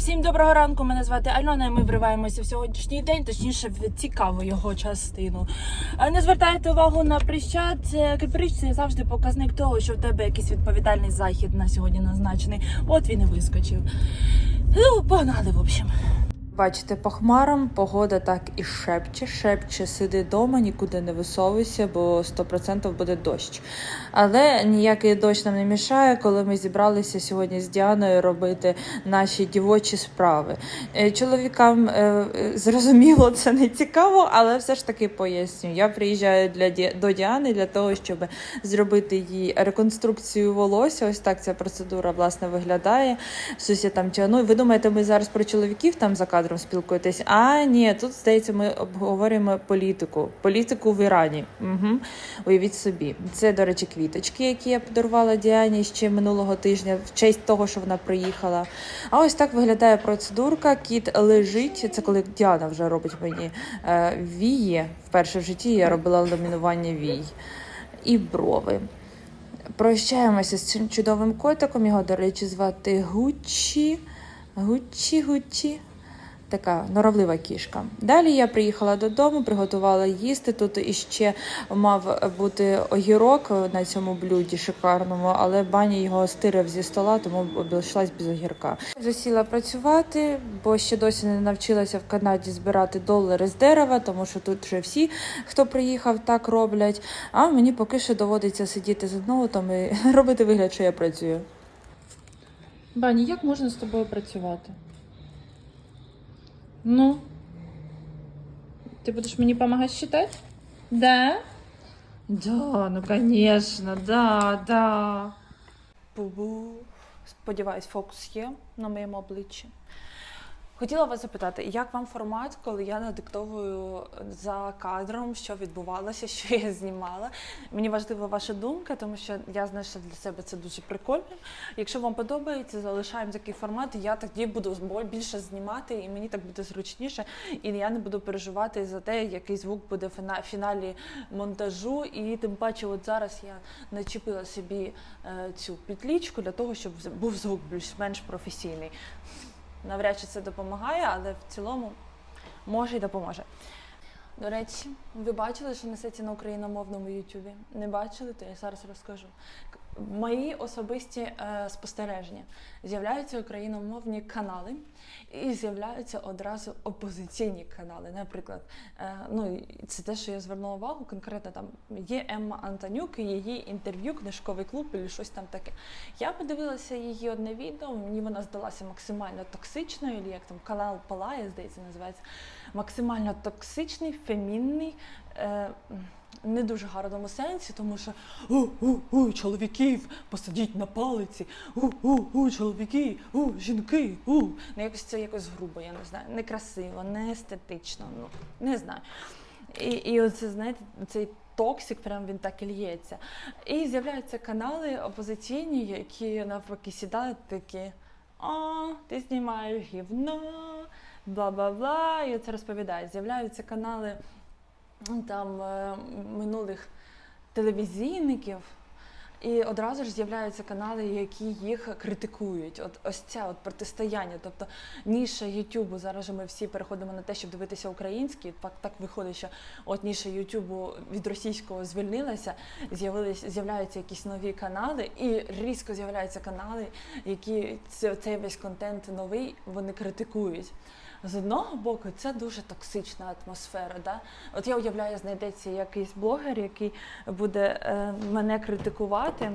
Всім доброго ранку. Мене звати Альона. і Ми вриваємося в сьогоднішній день, точніше в цікаву його частину. Не звертайте увагу на прища. Це це завжди показник того, що в тебе якийсь відповідальний захід на сьогодні назначений. От він і вискочив. Ну, погнали, в общем. Бачите, по хмарам погода так і шепче, шепче, сиди вдома, нікуди не висовуйся, бо 100% буде дощ. Але ніякий дощ нам не мішає, коли ми зібралися сьогодні з Діаною робити наші дівочі справи. Е, Чоловікам е, е, зрозуміло, це не цікаво, але все ж таки поясню. Я приїжджаю для до Діани для того, щоб зробити їй реконструкцію волосся. Ось так ця процедура власне виглядає. Я там тягну. Ви думаєте, ми зараз про чоловіків там за кадром спілкуєтесь? А ні, тут здається, ми обговорюємо політику. Політику в Ірані. Угу. Уявіть собі. Це, до речі, квіточки, які я подарувала Діані ще минулого тижня, в честь того, що вона приїхала. А ось так виглядає процедурка. Кіт лежить. Це коли Діана вже робить мені е, вії. Вперше в житті я робила ламінування вій і брови. Прощаємося з цим чудовим котиком. Його, до речі, звати Гуччі. Гуччі, Гуччі. Така норовлива кішка. Далі я приїхала додому, приготувала їсти. Тут іще мав бути огірок на цьому блюді шикарному, але бані його стирив зі стола, тому обійшлась без огірка. Засіла працювати, бо ще досі не навчилася в Канаді збирати долари з дерева, тому що тут вже всі, хто приїхав, так роблять. А мені поки що доводиться сидіти з ноутом і робити вигляд, що я працюю. Бані, як можна з тобою працювати? Ну. Ты будешь мені помогать считать? Да? Да, ну конечно, да, да. Бу-бу. Сподіваюсь, фокус є на моєму обличчі. Хотіла вас запитати, як вам формат, коли я надиктовую за кадром, що відбувалося, що я знімала? Мені важлива ваша думка, тому що я знайшла для себе це дуже прикольно. Якщо вам подобається, залишаємо такий формат. Я тоді буду більше знімати, і мені так буде зручніше. І я не буду переживати за те, який звук буде в фіналі монтажу. І тим паче, от зараз я начепила собі е, цю петлічку для того, щоб був звук більш-менш професійний. Навряд чи це допомагає, але в цілому може і допоможе. До речі, ви бачили, що несеться на україномовному Ютубі? Не бачили, то я зараз розкажу. Мої особисті е, спостереження. З'являються україномовні канали і з'являються одразу опозиційні канали. Наприклад, е, ну це те, що я звернула увагу, конкретно там є Емма Антонюк і її інтерв'ю, книжковий клуб і щось там таке. Я подивилася її одне відео, мені вона здалася максимально токсичною, або як там канал Палає, здається, називається. Максимально токсичний, фемінний. Е, не дуже гарному сенсі, тому що у, у, у, чоловіків посадіть на палиці, у, у, у, чоловіки, у, жінки, у. Ну, якось це якось грубо, я не знаю, некрасиво, не естетично, ну не знаю. І, і оце, знаєте, цей токсик, прям він так і лється. І з'являються канали опозиційні, які навпаки сідають такі. О, ти знімаєш гівно, бла бла бла. І це розповідають. З'являються канали там е, минулих телевізійників. І одразу ж з'являються канали, які їх критикують. От ось ця от протистояння. Тобто ніша Ютубу. Зараз ми всі переходимо на те, щоб дивитися український. Так так виходить, що от ніша Ютубу від російського звільнилася, з'явились з'являються якісь нові канали, і різко з'являються канали, які цей весь контент новий вони критикують. З одного боку, це дуже токсична атмосфера. Да? От я уявляю, знайдеться якийсь блогер, який буде е, мене критикувати,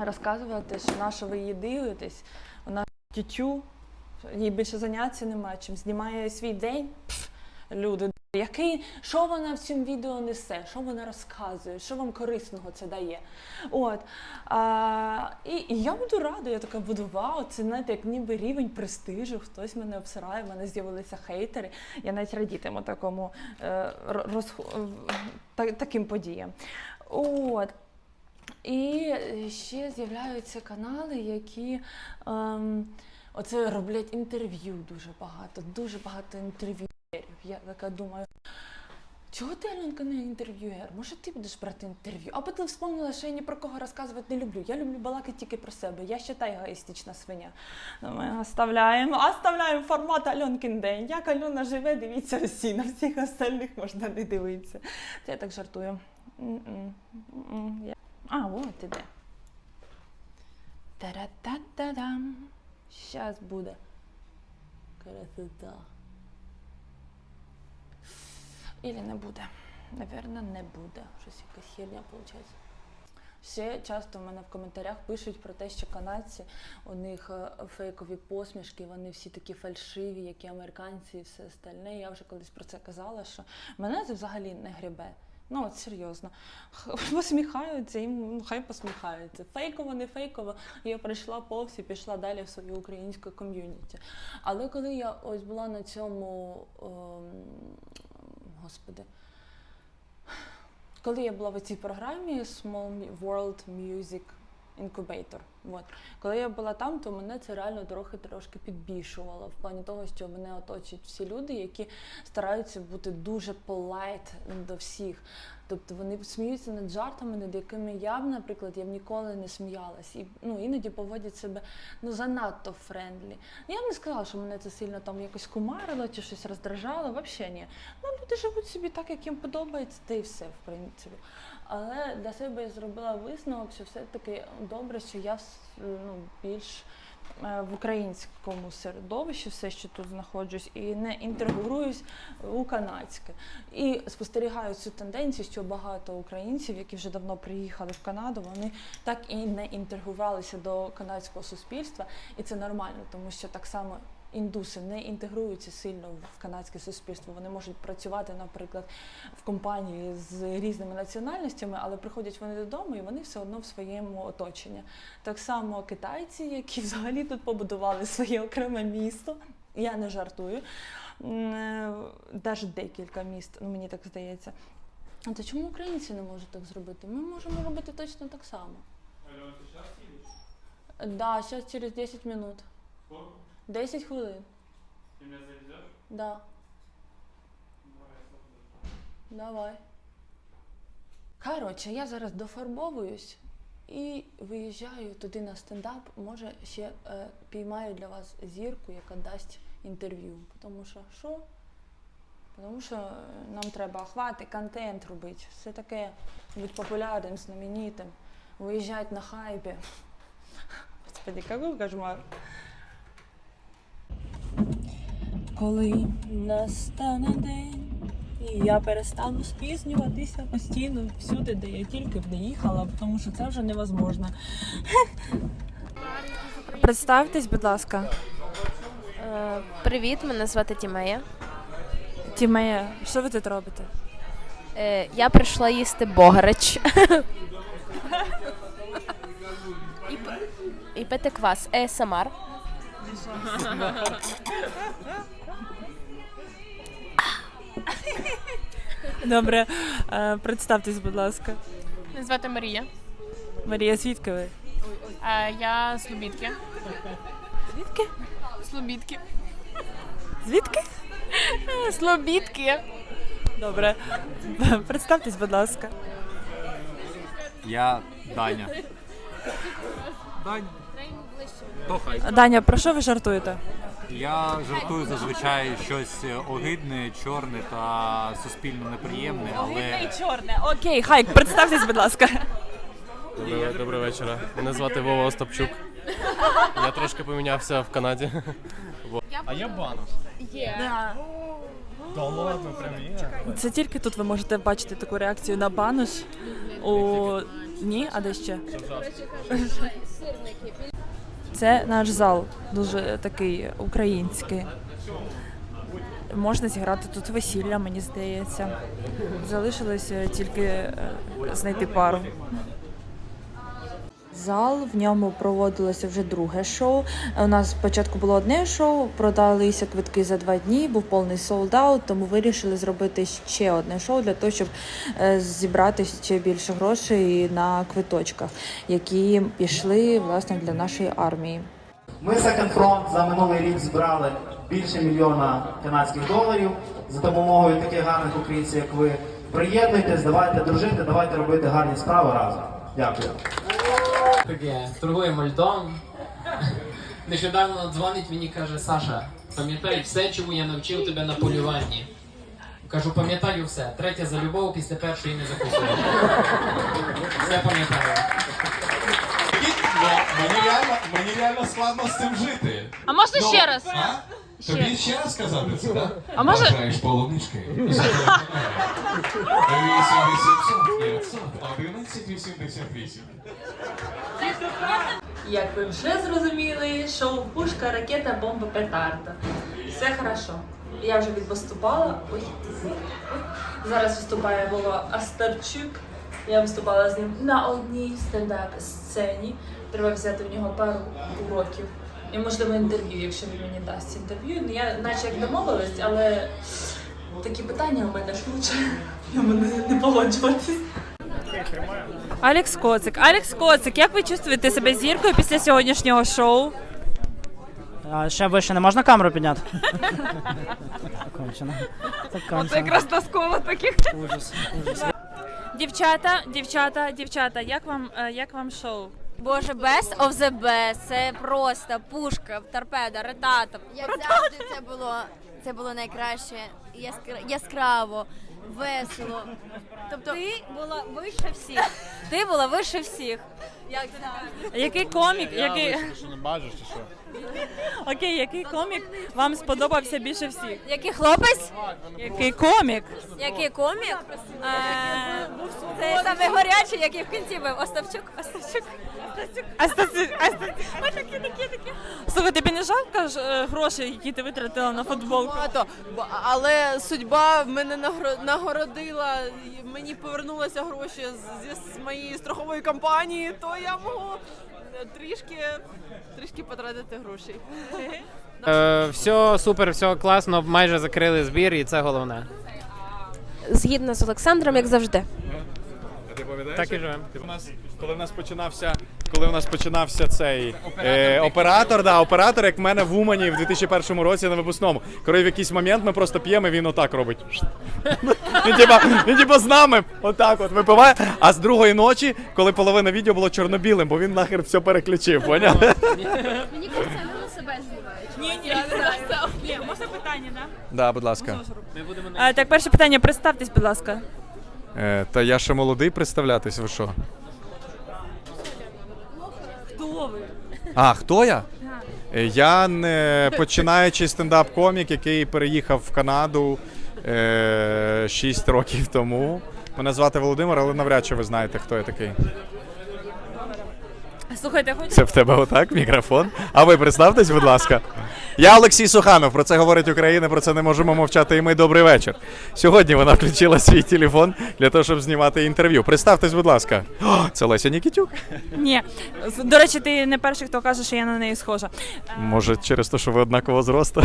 розказувати, що на що ви її дивитесь, вона тютю, їй більше заняття немає, чим знімає свій день. Пф, люди, який, що вона в цьому відео несе, що вона розказує, що вам корисного це дає. От. А, і, і я буду рада, я така буду вау, це знаєте, як ніби рівень престижу, хтось мене обсирає, в мене з'явилися хейтери. Я навіть радітиму такому е, роз, та, таким подіям. От. І ще з'являються канали, які ем, оце роблять інтерв'ю дуже багато, дуже багато інтерв'юерів. Я така думаю, чого ти Альонка не інтерв'юєр? Може ти будеш брати інтерв'ю? Або ти вспомнила, що я ні про кого розказувати не люблю. Я люблю балакати тільки про себе. Я ще та егоїстична свиня. Ну, Ми оставляємо, оставляємо формат Альонкин день. Як Альона живе, дивіться всі, на всіх остальних можна не дивитися. Це я так жартую. А, от іде. Та-ра-та-та-дам. Щас буде. Красота. Или не буде. Наверно, не буде. Щось якась херня виходить. Ще часто в мене в коментарях пишуть про те, що канадці, у них е, фейкові посмішки, вони всі такі фальшиві, як і американці і все остальне. Я вже колись про це казала, що мене це взагалі не грібе. Ну от серйозно. Посміхаються, їм ну, хай посміхаються. Фейково, не фейково. Я прийшла повз і пішла далі в свою українську ком'юніті. Але коли я ось була на цьому, ем, господи, коли я була в цій програмі Small World Music Incubator, от. коли я була там, то мене це реально трохи трошки підбільшувало в плані того, що мене оточують всі люди, які стараються бути дуже polite до всіх. Тобто вони сміються над жартами, над якими я б, наприклад, я б ніколи не сміялась. І ну, іноді поводять себе ну, занадто френдлі. Я б не сказала, що мене це сильно там якось кумарило чи щось роздражало, взагалі ні. Ну, люди живуть собі так, як їм подобається, та й все, в принципі. Але для себе я зробила висновок, що все-таки добре, що я ну, більш е, в українському середовищі, все, що тут знаходжусь, і не інтегруюсь у канадське. І спостерігаю цю тенденцію, що багато українців, які вже давно приїхали в Канаду, вони так і не інтегрувалися до канадського суспільства, і це нормально, тому що так само. Індуси не інтегруються сильно в канадське суспільство. Вони можуть працювати, наприклад, в компанії з різними національностями, але приходять вони додому і вони все одно в своєму оточенні. Так само китайці, які взагалі тут побудували своє окреме місто. Я не жартую. Навіть декілька міст, ну мені так здається. А то чому українці не можуть так зробити? Ми можемо робити точно так само. Сейчас едешь? Да, зараз через 10 минут. 10 хвилин. Ты меня завезешь? Да, давай. Коротше, я зараз дофарбовуюсь і виїжджаю туди на стендап. Може, ще е, піймаю для вас зірку, яка дасть інтерв'ю. Тому що що? Тому що е, нам треба охвати, контент робити. Все таке бути популярним, знаменитим, виїжджати на хайпі. Господи, який кошмар. Коли настане день, і я перестану спізнюватися постійно всюди, де я тільки б не їхала, тому що це вже невозможно. Представтесь, будь ласка. Е, Привіт, мене звати Тімея. Тімея, що ви тут робите? Е, Я прийшла їсти богарич. І, пити квас. АСМР. Добре, е, представтесь, будь ласка. Мене звати Марія. Марія, звідки ви? А я з Лубідки. Звідки? З Лубідки. Звідки? З Лубідки. Добре. Представтесь, будь ласка. Я Даня. Даня. Даня, про що ви жартуєте? Я жартую зазвичай щось огидне, чорне та суспільно неприємне, але чорне. Окей, хайк, представтесь, будь ласка. Доброго, доброго вечора. Мене звати Вова Остапчук. Я трошки помінявся в Канаді. А я Банус. Та ладно, прям є. Це тільки тут ви можете бачити таку реакцію на бануш. У... Ні, а де ще? Це наш зал, дуже такий український. Можна зіграти тут весілля, мені здається. Залишилося тільки е, знайти пару. Зал в ньому проводилося вже друге шоу. У нас спочатку було одне шоу, продалися квитки за два дні, був повний солдат, тому вирішили зробити ще одне шоу для того, щоб е, зібрати ще більше грошей на квиточках, які пішли власне для нашої армії. Ми Second Front за минулий рік збирали більше мільйона канадських доларів за допомогою таких гарних українців, як ви. Приєднуйтесь, давайте дружити, давайте робити гарні справи разом. Дякую. Таке, торгуємо льдом. Нещодавно дзвонить мені каже, Саша, пам'ятай все, чому я навчив тебе на полюванні. Кажу, пам'ятаю все. Третя за любов, після першої не закусую. Все пам'ятаю. Мені реально, мені реально складно з цим жити. А можна Ну, ще раз? А? Тобі ще раз сказати це, так? А може- Бажаєш полунички? 8800 11 88. Як ви вже зрозуміли, шоу Пушка, ракета, бомба, петарда. Все хорошо. Я вже відвиступала. Зараз виступає Вова Астарчук. Я виступала з ним на одній стендап-сцені. Треба взяти в нього пару уроків. І можливо інтерв'ю, якщо він мені дасть інтерв'ю. Ну я наче як домовилась, але такі питання у мене ж лучше. Я мене не погоджуватись. Алекс Коцик. Алекс Коцик, як ви чувствуєте себе зіркою після сьогоднішнього шоу? А ще вище не можна камеру підняти? Кончено. Так кончено. якраз тоскова таких. Ужас, ужас. Дівчата, дівчата, дівчата, як вам, е, як вам шоу? Боже, best of the best. Це просто пушка, торпеда, ретата. Як завжди, це було це було найкраще, яскра- яскраво, весело. Тобто ти була вище всіх. Ти була вище всіх. Як? Який комік, який... Що не бачиш, чи що? Окей, який комік вам сподобався більше всіх? Який хлопець? Який комік? Який комік? Е, Це саме гарячий, який в кінці був. Остапчук, Остапчук. Астаси... Слухай, тобі не жалко ж, е, грошей, які ти витратила на футболку? Багато. Бо- Але судьба мене нагро- нагородила, і мені повернулися гроші з, зі- з моєї страхової компанії, то я можу е, трішки, трішки потратити грошей. Е, все супер, все класно, майже закрили збір, і це головне. Згідно з Олександром, як завжди. Ти пам'ятаєш? Так і живемо. У нас, коли в нас починався, коли в нас починався цей е, оператор, да, оператор, як в мене в Умані в 2001 році на випускному. Коли в якийсь момент ми просто п'ємо, і він отак робить. Він типа, він типа з нами отак от випиває. А з другої ночі, коли половина відео було чорно-білим, бо він нахер все переключив, поняв? Мені кажеться, вони себе знімають. Ні, ні, ні, можна питання, да? Да, будь ласка. Е, Так, перше питання, представтесь, будь ласка. Е, та я ще молодий представлятись, ви що? Хто ви? А, хто я? Е, Я не починаючий стендап-комік, який переїхав в Канаду е, 6 років тому. Мене звати Володимир, але навряд чи ви знаєте, хто я такий. Слухайте, хоч Це в тебе отак мікрофон. А ви представтесь, будь ласка. Я Олексій Суханов. Про це говорить Україна, про це не можемо мовчати. І ми добрий вечір. Сьогодні вона включила свій телефон для того, щоб знімати інтерв'ю. Представтесь, будь ласка. О, це Леся Нікітюк. ні. До речі, ти не перший, хто каже, що я на неї схожа. Може, через те, що ви однаково зросту?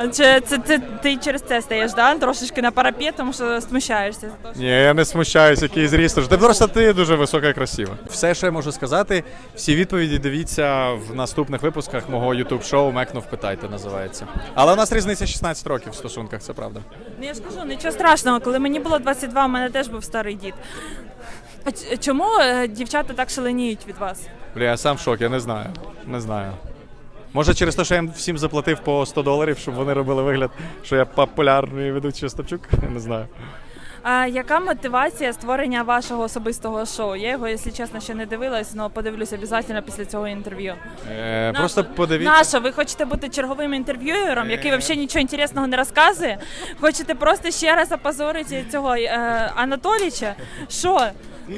Чи це, це ти через це стаєш, да? Трошечки на парапет, тому що смущаєшся за те, що Ні, я не смущаюсь, який зріст. Ти просто ти дуже висока і красива. Все, що я можу сказати, всі відповіді дивіться в наступних випусках мого youtube шоу Мекнув питайте називається. Але у нас різниця 16 років в стосунках, це правда. Ну я ж кажу, нічого страшного. Коли мені було 22, у мене теж був старий дід. А ч- чому е, дівчата так шаленіють від вас? Бля, я сам в шокі, я не знаю. Не знаю. Може, через те, що я їм всім заплатив по 100 доларів, щоб вони робили вигляд, що я популярний ведучий Остапчук? Я не знаю. А яка мотивація створення вашого особистого шоу? Я його, якщо чесно, ще не дивилась, але подивлюсь обов'язково після цього інтерв'ю. Е, Нащо? просто подивіться. Нащо? Ви хочете бути черговим інтерв'юером, який взагалі нічого інтересного не розказує? Хочете просто ще раз опозорити цього е, Анатоліча? Що?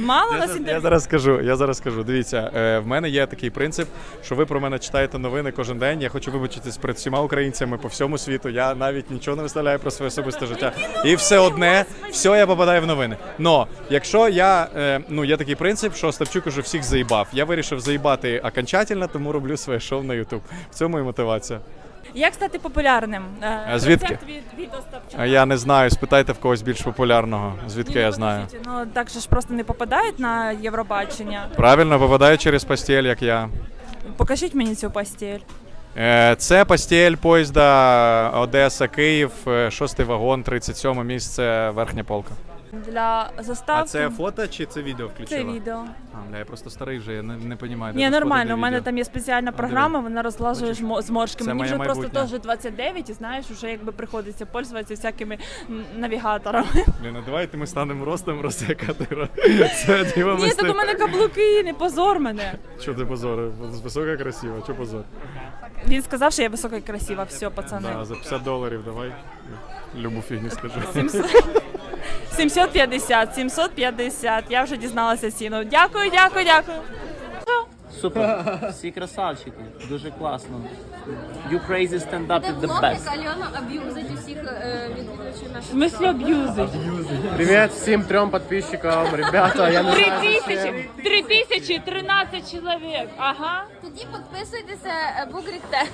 Мало нас зараз- я зараз скажу, я зараз скажу. Дивіться, е, в мене є такий принцип, що ви про мене читаєте новини кожен день. Я хочу вибачитись перед всіма українцями по всьому світу. Я навіть нічого не виставляю про своє особисте життя. І все одне, все я попадаю в новини. Но якщо я е, ну є такий принцип, що Остапчук уже всіх заїбав. Я вирішив заїбати окончательно, тому роблю своє шоу на YouTube. В цьому і мотивація. Як стати популярним? Е, А звідки? рецепт від, від Остапчука. А я не знаю, спитайте в когось більш популярного. Звідки Ні, я ну, знаю? подождіть, Ну так же ж просто не попадають на Євробачення. Правильно, попадаю через постіль, як я. Покажіть мені цю постіль. Е, Це постіль поїзда Одеса, Київ, е, шостий вагон, 37 місце, верхня полка. Для заставки. А це фото чи це відео включила? Це відео. А, бля, я просто старий вже, я не, не розумію. Ні, нормально. У мене там є спеціальна програма, вона розлажує жмо- зморшки. Це Мені моє вже просто майбутнє. теж 29, і знаєш, вже якби приходиться пользуватися всякими навігаторами. Блін, ну давайте ми станемо ростом розсякати. Це Ні, так у мене каблуки, не позор мене. Що ти позор? Висока красива, що позор? Він сказав, що я висока і красива. Все, пацани. Да, за 50 доларів давай. Любу фігню скажи. 750, 750. Я вже дізналася ціну. Дякую, дякую, дякую. Супер. Всі красавчики. Дуже класно. You crazy stand up is the best. Альона аб'юзить усіх відвідувачів В смислі аб'юзить? Привіт всім трьом підписчикам, ребята. Я не Три знаю, тисячі, три тисячі, тринадцять чоловік. Ага. Тоді підписуйтеся Бугрік Те.